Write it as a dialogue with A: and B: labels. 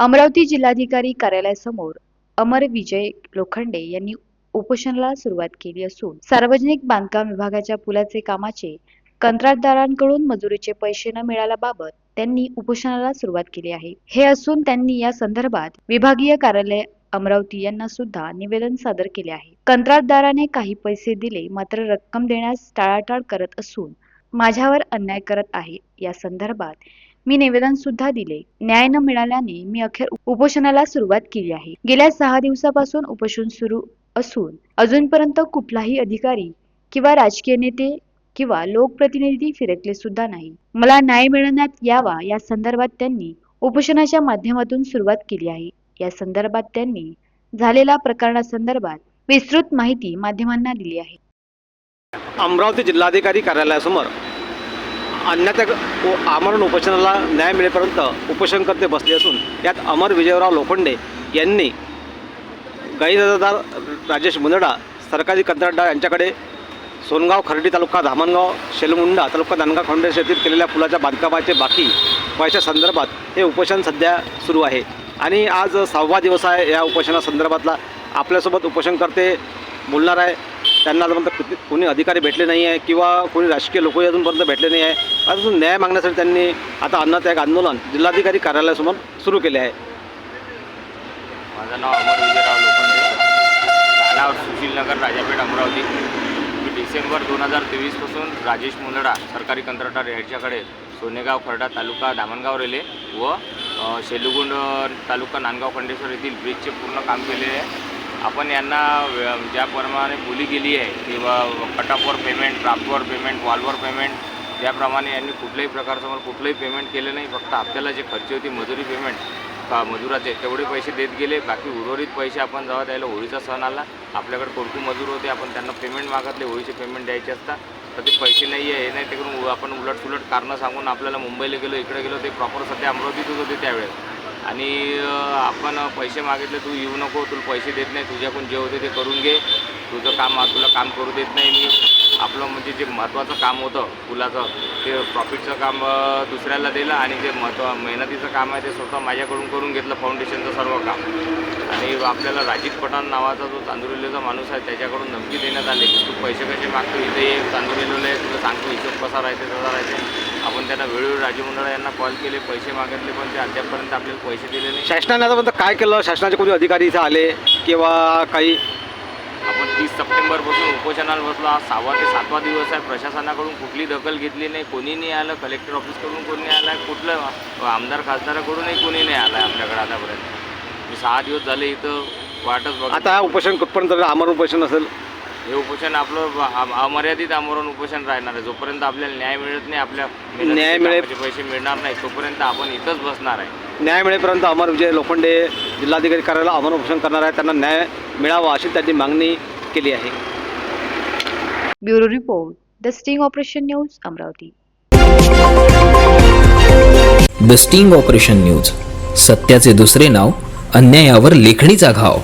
A: अमरावती जिल्हाधिकारी कार्यालयासमोर अमर विजय लोखंडे यांनी उपोषणाला सुरुवात केली असून सार्वजनिक बांधकाम विभागाच्या पुलाचे कामाचे कंत्राटदारांकडून मजुरीचे पैसे न मिळाल्याबाबत त्यांनी उपोषणाला सुरुवात केली आहे. हे असून त्यांनी या संदर्भात विभागीय कार्यालय अमरावती यांना सुद्धा निवेदन सादर केले आहे. कंत्राटदाराने काही पैसे दिले मात्र रक्कम देण्यास टाळाटाळ करत असून माझ्यावर अन्याय करत आहे. या संदर्भात मी निवेदन सुद्धा दिले. न्याय न मिळाल्याने मी अखेर उपोषणाला सुरुवात केली आहे. गेल्या सहा दिवसापासून उपोषण सुरू असून अजूनपर्यंत कुठलाही अधिकारी किंवा राजकीय नेते किंवा लोकप्रतिनिधी फिरकले सुद्धा नाही. मला न्याय मिळण्यात यावा या संदर्भात त्यांनी उपोषणाच्या माध्यमातून सुरुवात केली आहे. या संदर्भात त्यांनी झालेल्या प्रकरणासंदर्भात विस्तृत माहिती माध्यमांना दिली आहे.
B: अमरावती जिल्हाधिकारी कार्यालयासमोर अन्यथा आमरण उपोषणाला न्याय मिळेपर्यंत उपोषणकर्ते बसले असून यात अमर विजयराव लोखंडे यांनी गाईदारदार राजेश मुंदडा सरकारी कंत्राटदार यांच्याकडे सोनगाव खर्डी तालुका धामणगाव शेलमुंडा तालुका नांदगाव खंडेश येथील केलेल्या पुलाच्या बांधकामाचे बाकी पैशा संदर्भात हे उपोषण सध्या सुरू आहे. आणि आज सहावा दिवस आहे या उपोषणासंदर्भातला. आपल्यासोबत उपोषणकर्ते बोलणार आहे त्यांना अजूनपर्यंत कोणी अधिकारी भेटले नाही आहे किंवा कोणी राजकीय लोकही अजूनपर्यंत भेटले नाही आहे. अजून न्याय मागण्यासाठी त्यांनी आता अन्नत्याग आंदोलन जिल्हाधिकारी कार्यालयासमोर सुरू केले आहे.
C: माझं नाव अमर विजयराव लोखंडे. राहणार सुशीलनगर राजापेठ अमरावती. मी डिसेंबर दोन हजार तेवीसपासून राजेश मुंदडा सरकारी कंत्राटदार यांच्याकडे सोनेगाव खर्डा तालुका दामणगाव रेल्वे व शेलुगुंड तालुका नांदगाव खंडेश्वर येथील ब्रिजचे पूर्ण काम केलेले आहे. आपण यांना ज्याप्रमाणे बोली गेली आहे किंवा कटापवर पेमेंट ड्राफ्टवर पेमेंट वॉलवर पेमेंट त्याप्रमाणे यांनी कुठल्याही प्रकारचं कुठलंही पेमेंट केलं नाही फक्त आपल्याला जे खर्च होती मजुरी पेमेंट का मजुराचे तेवढे पैसे देत गेले बाकी उर्वरित पैसे आपण जेव्हा द्यायला होळीचा सण आला आपल्याकडे कोणती मजूर होते आपण त्यांना पेमेंट मागतले होळीचे पेमेंट द्यायचे असतात तर ते पैसे नाही आहे हे नाही ते करून आपण उलटसुलट कारणं सांगून आपल्याला मुंबईला गेलो इकडे गेलो ते प्रॉपर सध्या अमरावतीतच होते त्यावेळेस. आणि आपण पैसे मागितले तू येऊ नको तुला पैसे देत नाही तुझ्याकडून जे होते ते करून घे. तुझं काम तुला काम करू देत नाही मी. आपलं म्हणजे जे महत्त्वाचं काम होतं फुलाचं ते प्रॉफिटचं काम दुसऱ्याला दिलं आणि जे महत्त्व मेहनतीचं काम आहे ते स्वतः माझ्याकडून करून घेतलं फाउंडेशनचं सर्व काम. आणि आपल्याला राजीव पठाण नावाचा जो चांदुरिलेचा माणूस आहे त्याच्याकडून धमकी देण्यात आली की तू पैसे कसे मागतो? इथे ये चांदुरिलेलं आहे तुला सांगतो हिशोब कसा राहते तसा राहते. आपण त्यांना वेळोवेळी राजीव मंडळ यांना कॉल केले पैसे मागितले पण ते अद्यापपर्यंत आपल्याला पैसे दिले नाही.
B: शासनाने आतापर्यंत काय केलं? शासनाचे कोणी अधिकारी इथे आले किंवा काही?
C: आपण तीस सप्टेंबरपासून उपोषणाला बसलो. आज सहावा ते सातवा दिवस आहे. प्रशासनाकडून कुठली दखल घेतली नाही. कोणी नाही आलं. कलेक्टर ऑफिसकडून कोणी नाही आलं कुठलं? आमदार खासदाराकडूनही कोणी नाही आलं आहे आमच्याकडे आतापर्यंत. मी सहा दिवस झाले इथं वाटच बघ
B: आता उपोषण कुठपर्यंत? आमरण उपोषण असेल.
C: हे उपोषण आपलं अम- अमर्यादित आमरण उपोषण राहणार आहे. जोपर्यंत आपल्याला न्याय मिळत नाही आपल्या
B: न्याय मिळेल-
C: कामाचे पैसे मिळणार नाही तोपर्यंत आपण इथंच बसणार आहे.
B: न्याय मिळेपर्यंत अमर विजय लोखंडे जिल्हाधिकारी कार्यालयाला आमरण उपोषण करणार आहे. त्यांना न्याय मिळावा अशी त्यांनी मागणी केली आहे.
A: Bureau report the sting operation news Amravati.
D: The sting operation news सत्याचे दुसरे नाव अन्यायावर लेखणीचा घाव.